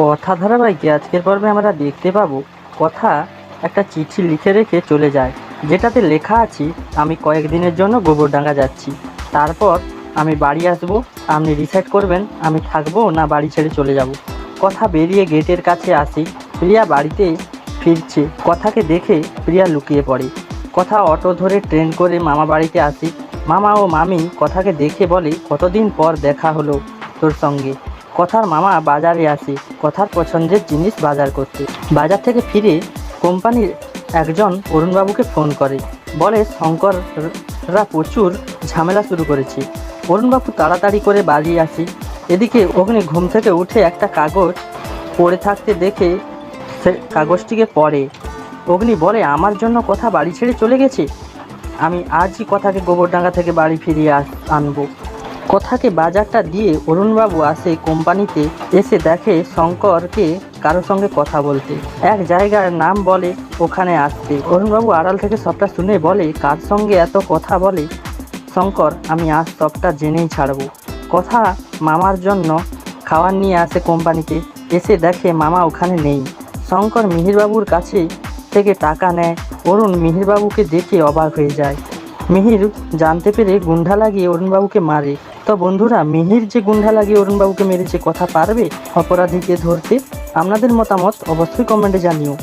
কথা ধারাবাহিকে আজকের পর্বে আমরা দেখতে পাবো কথা একটা চিঠি লিখে রেখে চলে যায়। যেটাতে লেখা আছে, আমি কয়েকদিনের জন্য গোবরডাঙ্গা যাচ্ছি। তারপর আমি বাড়ি আসব, আপনি ডিসাইড করবেন আমি থাকব না বাড়ি ছেড়ে চলে যাব। কথা বেরিয়ে গেটের কাছে আসি, প্রিয়া বাড়িতে ফিরছে। কথাকে দেখে প্রিয়া লুকিয়ে পড়ে। কথা অটো ধরে ট্রেন করে মামা বাড়িতে আসি। মামা ও মামি কথাকে দেখে বলে, কতদিন পর দেখা হলো তোর সঙ্গে? কথার মামা বাজারে আসে, কথার পছন্দের জিনিস বাজার করতে। বাজার থেকে ফিরে কোম্পানির একজন অরুণবাবুকে ফোন করে। বলে, শঙ্কররা প্রচুর ঝামেলা শুরু করেছে। অরুণবাবু তাড়াতাড়ি করে বাড়ি আসি। এদিকে অগ্নি ঘুম থেকে উঠে একটা কাগজ পড়ে থাকতে দেখে সে কাগজটিকে পড়ে। অগ্নি বলে, আমার জন্য কথা বাড়ি ছেড়ে চলে গেছে? আমি আজই কথাকে গোবরডাঙ্গা থেকে বাড়ি ফিরিয়ে আনব। কথাকে বাজারটা দিয়ে অরুণবাবু আসে কোম্পানিতে এসে দেখে শঙ্করকে কারোর সঙ্গে কথা বলতে। এক জায়গার নাম বলে, ওখানে আসতে। অরুণবাবু আড়াল থেকে সবটা শুনে বলে, কার সঙ্গে এত কথা বলে? শঙ্কর, আমি আজ সবটা জেনেই ছাড়বো। কথা মামার জন্য খাবার নিয়ে আসে কোম্পানিতে। এসে দেখে মামা ওখানে নেই। শঙ্কর মিহিরবাবুর কাছে থেকে টাকা নেয়। অরুণ মিহিরবাবুকে দেখে অবাক হয়ে যায়। মিহির জানতে পেরে গুন্ডা লাগিয়ে অরুণবাবুকে মারে। তো বন্ধুরা, মিহির যে গুন্ডা লাগিয়ে অরুণবাবুকে মেরেছে, কথা পারবে? অপরাধীকে ধরতে? আপনাদের মতামত অবশ্যই কমেন্টে জানিও।